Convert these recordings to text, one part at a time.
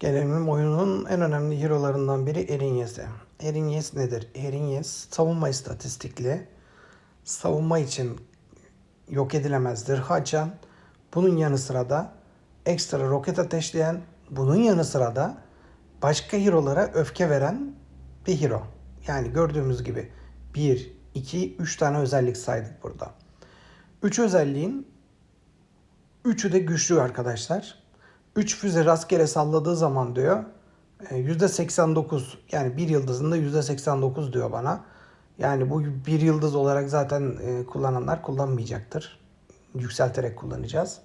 Gelelim oyunun en önemli hero'larından biri Erinyes'e. Erinyes nedir? Erinyes savunma istatistikli. Savunma için yok edilemez zırh açan. Bunun yanı sıra da ekstra roket ateşleyen. Bunun yanı sıra da başka hero'lara öfke veren bir hero. Yani gördüğümüz gibi 1, 2, 3 tane özellik saydık burada. 3 özelliğin Üçü de güçlü arkadaşlar. 3 füze rastgele salladığı zaman diyor e, %89 yani bir yıldızında %89 diyor bana. Yani bu bir yıldız olarak zaten e, kullananlar kullanmayacaktır. Yükselterek kullanacağız.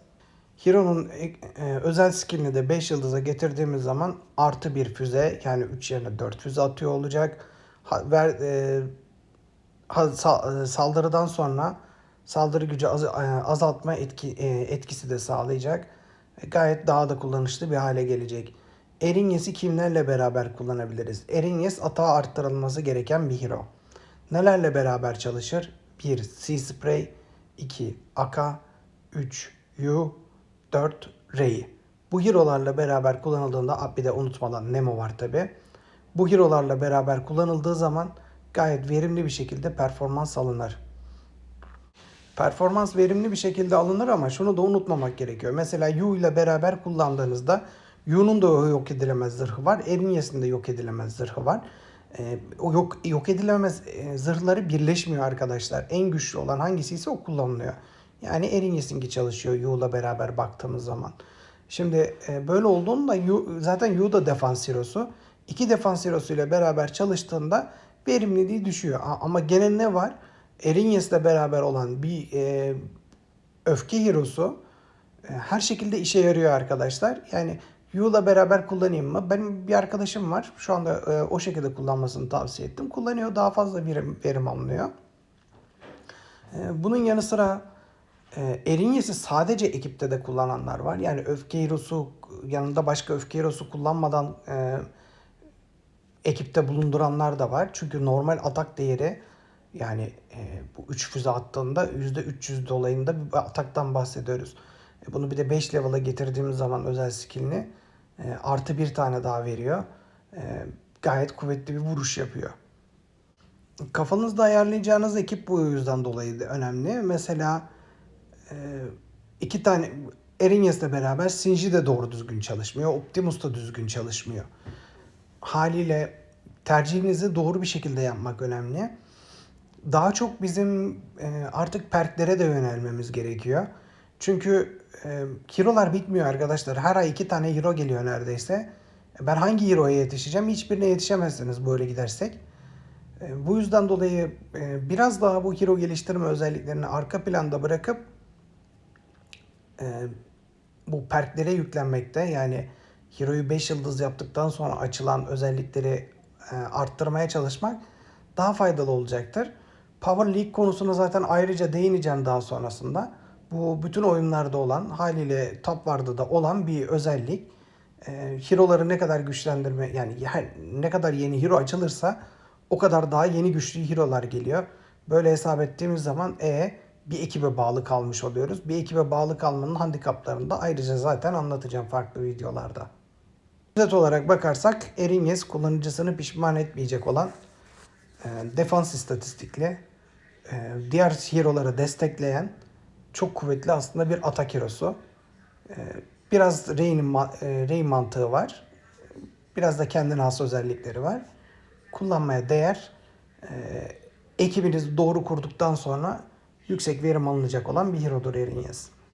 Hero'nun e, e, özel skillini de 5 yıldıza getirdiğimiz zaman artı bir füze yani 3 yerine 4 füze atıyor olacak. Ver, e, e, saldırıdan sonra saldırı gücü az- e, azaltma etki, e, etkisi de sağlayacak. E, Gayet daha da kullanışlı bir hale gelecek. Erinyes'i kimlerle beraber kullanabiliriz? Erinyes atağı arttırılması gereken bir hero. Nelerle beraber çalışır? 1. Sea Spray 2. Aka 3. Yu 4. Rey. Bu hero'larla beraber kullanıldığında ah, bir de unutmadan Nemo var tabi. Bu hero'larla beraber kullanıldığı zaman gayet verimli bir şekilde performans alınır. Performans verimli bir şekilde alınır ama şunu da unutmamak gerekiyor. Mesela Yu ile beraber kullandığınızda Yu'nun da yok edilemez zırhı var. Erinyes'in de yok edilemez zırhı var. Ee, o yok yok edilemez e, zırhları birleşmiyor arkadaşlar. En güçlü olan hangisi ise o kullanılıyor. Yani Erinyes'inki çalışıyor Yu ile beraber baktığımız zaman. Şimdi e, böyle olduğunda Yu, zaten Yu da defans hero'su. İki defans hero'su ile beraber çalıştığında verimliliği düşüyor. Ama gene ne var? Erinyes'le beraber olan bir e, öfke hero'su e, her şekilde işe yarıyor arkadaşlar. Yani Yu'la beraber kullanayım mı? Benim bir arkadaşım var. Şu anda e, o şekilde kullanmasını tavsiye ettim. Kullanıyor. Daha fazla verim, verim alınıyor. E, bunun yanı sıra e, Erinyes'i sadece ekipte de kullananlar var. Yani öfke hero'su yanında başka öfke hero'su kullanmadan e, ekipte bulunduranlar da var. Çünkü normal atak değeri yani e, bu 3 füze attığında %300 dolayında bir ataktan bahsediyoruz. E, bunu bir de 5 level'a getirdiğimiz zaman özel skillini e, artı bir tane daha veriyor. E, gayet kuvvetli bir vuruş yapıyor. Kafanızda ayarlayacağınız ekip bu yüzden dolayı da önemli. Mesela e, iki tane Erinyes'le beraber Shinji de doğru düzgün çalışmıyor. Optimus da düzgün çalışmıyor. Haliyle tercihinizi doğru bir şekilde yapmak önemli. Daha çok bizim e, artık perklere de yönelmemiz gerekiyor. Çünkü e, hero'lar bitmiyor arkadaşlar. Her ay iki tane hero geliyor neredeyse. Ben hangi hero'ya yetişeceğim? Hiçbirine yetişemezsiniz böyle gidersek. E, bu yüzden dolayı e, biraz daha bu hero geliştirme özelliklerini arka planda bırakıp bu perklere yüklenmekte yani Hero'yu 5 yıldız yaptıktan sonra açılan özellikleri arttırmaya çalışmak daha faydalı olacaktır. Power League konusuna zaten ayrıca değineceğim daha sonrasında. Bu bütün oyunlarda olan haliyle Top War'da da olan bir özellik. E, hero'ları ne kadar güçlendirme yani ne kadar yeni hero açılırsa o kadar daha yeni güçlü hero'lar geliyor. Böyle hesap ettiğimiz zaman e bir ekibe bağlı kalmış oluyoruz. Bir ekibe bağlı kalmanın handikaplarını da ayrıca zaten anlatacağım farklı videolarda. Özet olarak bakarsak Erinyes kullanıcısını pişman etmeyecek olan e, defans istatistikli, diğer hero'ları destekleyen çok kuvvetli aslında bir atak hero'su. E, biraz Rey'nin e, Rey mantığı var. Biraz da kendine has özellikleri var. Kullanmaya değer. E, ekibinizi doğru kurduktan sonra yüksek verim alınacak olan bir hero'dur Erinyes.